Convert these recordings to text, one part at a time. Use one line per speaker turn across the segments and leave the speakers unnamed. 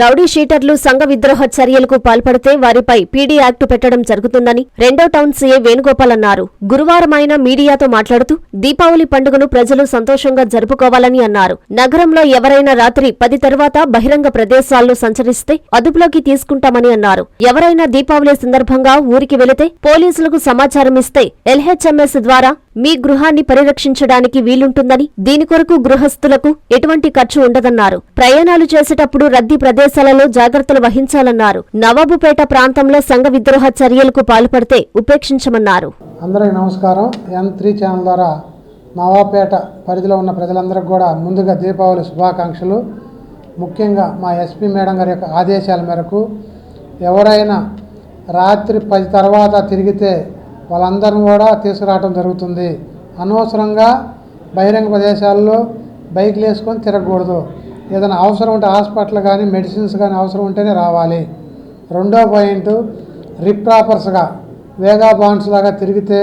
Rowdy షీటర్లు సంఘ విద్రోహ చర్యలకు పాల్పడితే వారిపై పీడీ యాక్టు పెట్టడం జరుగుతుందని రెండో టౌన్ సీఏ వేణుగోపాల్ అన్నారు. గురువారం ఆయన మీడియాతో మాట్లాడుతూ దీపావళి పండుగను ప్రజలు సంతోషంగా జరుపుకోవాలని అన్నారు. నగరంలో ఎవరైనా రాత్రి పది తర్వాత బహిరంగ ప్రదేశాల్లో సంచరిస్తే అదుపులోకి తీసుకుంటామని అన్నారు. ఎవరైనా దీపావళి సందర్భంగా ఊరికి వెళితే పోలీసులకు సమాచారం ఇస్తే ఎల్హెచ్ఎంఎస్ ద్వారా మీ గృహాన్ని పరిరక్షించడానికి వీలుంటుందని దీని కొరకు గృహస్థులకు ఎటువంటి ఖర్చు ఉండదన్నారు. ప్రయాణాలు చేసేటప్పుడు రద్దీ ప్రదేశాలలో జాగ్రత్తలు వహించాలన్నారు. నవాబుపేట ప్రాంతంలో సంఘ విద్రోహ చర్యలకు పాల్పడితే ఉపేక్షించమన్నారు.
అందరికీ నమస్కారం. ఎన్ త్రీ ఛానల్ ద్వారా నవాబుపేట పరిధిలో ఉన్న ప్రజలందరికీ కూడా ముందుగా దీపావళి శుభాకాంక్షలు. ముఖ్యంగా మా ఎస్పీ మేడం గారి యొక్క ఆదేశాల మేరకు ఎవరైనా రాత్రి పది తర్వాత తిరిగితే వాళ్ళందరిని కూడా తీసుకురావడం జరుగుతుంది. అనవసరంగా బహిరంగ ప్రదేశాల్లో బైక్లు వేసుకొని తిరగకూడదు. ఏదైనా అవసరం ఉంటే హాస్పిటల్ కానీ మెడిసిన్స్ కానీ అవసరం ఉంటేనే రావాలి. రెండో పాయింట్ రిప్రాపర్స్గా వేగా బాండ్స్ లాగా తిరిగితే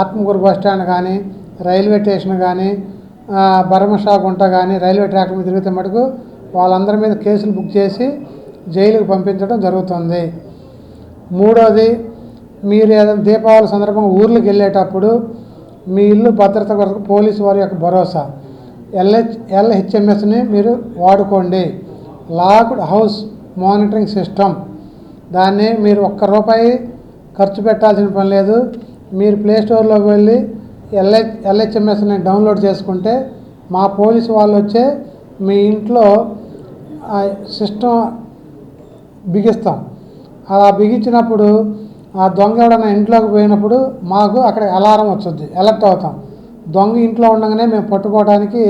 ఆత్మకూరు బస్ స్టాండ్ కానీ రైల్వే స్టేషన్ కానీ బర్మషా గుంట కానీ రైల్వే ట్రాక్ మీద తిరిగితే మటుకు వాళ్ళందరి మీద కేసులు బుక్ చేసి జైలుకు పంపించడం జరుగుతుంది. మూడోది మీరు ఏదైనా దీపావళి సందర్భంగా ఊర్లకు వెళ్ళేటప్పుడు మీ ఇల్లు భద్రత కొరకు పోలీసు వారి యొక్క భరోసా. ఎల్హెచ్ ఎల్హెచ్ఎంఎస్ని మీరు వాడుకోండి. Locked house monitoring system. దాన్ని మీరు ఒక్క రూపాయి ఖర్చు పెట్టాల్సిన పని లేదు. మీరు ప్లే స్టోర్లోకి వెళ్ళి ఎల్హెచ్ ఎల్హెచ్ఎంఎస్ని డౌన్లోడ్ చేసుకుంటే మా పోలీసు వాళ్ళు వచ్చే మీ ఇంట్లో ఆ సిస్టమ్ బిగిస్తాం. అలా బిగించినప్పుడు ఆ దొంగ ఎవడన్నా ఇంట్లోకి పోయినప్పుడు మాకు అక్కడ అలారం వస్తుంది అలర్ట్ అవుతాం. దొంగ ఇంట్లో ఉండగానే మేము పట్టుకోవడానికి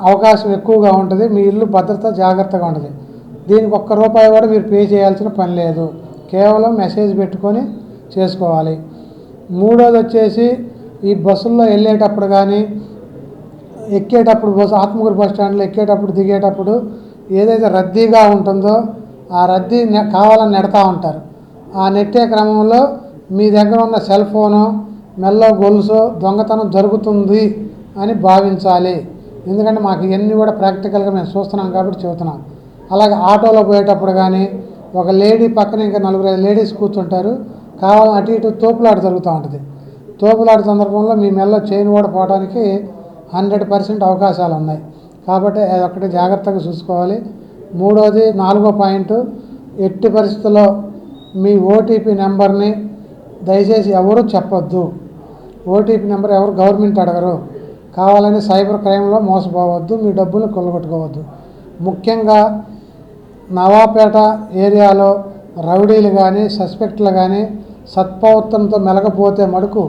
అవకాశం ఎక్కువగా ఉంటుంది. మీ ఇల్లు భద్రత జాగ్రత్తగా ఉంటుంది. దీనికి ఒక్క రూపాయి కూడా మీరు పే చేయాల్సిన పని లేదు. కేవలం మెసేజ్ పెట్టుకొని చేసుకోవాలి. మూడోది వచ్చేసి ఈ బస్సుల్లో వెళ్ళేటప్పుడు కానీ ఎక్కేటప్పుడు బస్సు ఆత్మకూరు బస్ స్టాండ్లో ఎక్కేటప్పుడు దిగేటప్పుడు ఏదైతే రద్దీగా ఉంటుందో ఆ రద్దీ కావాలని నెడతా ఉంటారు. ఆ నెట్టే క్రమంలో మీ దగ్గర ఉన్న సెల్ ఫోను మెల్ల గొలుసు దొంగతనం జరుగుతుంది అని భావించాలి. ఎందుకంటే మాకు ఇవన్నీ కూడా ప్రాక్టికల్గా మేము చూస్తున్నాం కాబట్టి చెబుతున్నాం. అలాగే ఆటోలో పోయేటప్పుడు కానీ ఒక లేడీ పక్కన ఇంకా నలుగురు ఐదు లేడీస్ కూర్చుంటారు. కావాలని అటు ఇటు తోపులాట జరుగుతూ ఉంటుంది. తోపులాట సందర్భంలో మీ మెల్ల చైన్ కూడా పోవడానికి హండ్రెడ్ పర్సెంట్ అవకాశాలు ఉన్నాయి. కాబట్టి అది ఒకటి జాగ్రత్తగా చూసుకోవాలి. మూడోది నాలుగో పాయింట్ ఎట్టి పరిస్థితుల్లో మీ ఓటీపీ నెంబర్ని దయచేసి ఎవరు చెప్పొద్దు. ఓటీపీ నెంబర్ ఎవరు గవర్నమెంట్ అడగరు. కావాలని సైబర్ క్రైమ్లో మోసపోవద్దు మీ డబ్బులు కొల్లగొట్టుకోవద్దు. ముఖ్యంగా నవాపేట ఏరియాలో రౌడీలు కానీ సస్పెక్ట్లు కానీ సత్ప్రవర్తనతో మెలగపోతే మడుకు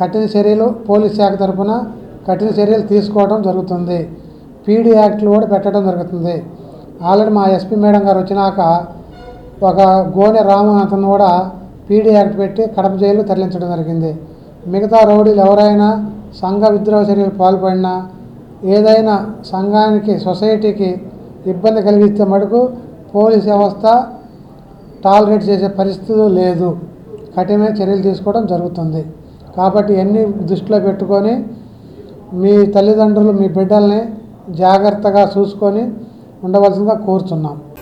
కఠిన చర్యలు పోలీస్ శాఖ తరఫున కఠిన చర్యలు తీసుకోవడం జరుగుతుంది. పీడీ యాక్ట్లు కూడా పెట్టడం జరుగుతుంది. ఆల్రెడీ మా ఎస్పీ మేడం గారు వచ్చినాక ఒక గోనె రామనాథన్ కూడా పీడీ యాక్ట్ పెట్టి కడప జైలు తరలించడం జరిగింది. మిగతా రౌడీలు ఎవరైనా సంఘ విద్రోహ చర్యలు పాల్పడినా ఏదైనా సంఘానికి సొసైటీకి ఇబ్బంది కలిగిస్తే మటుకు పోలీస్ వ్యవస్థ టాలరేట్ చేసే పరిస్థితి లేదు. కఠినమైన చర్యలు తీసుకోవడం జరుగుతుంది. కాబట్టి ఇవన్నీ దృష్టిలో పెట్టుకొని మీ తల్లిదండ్రులు మీ బిడ్డల్ని జాగ్రత్తగా చూసుకొని ఉండవలసిందిగా కోరుతున్నాం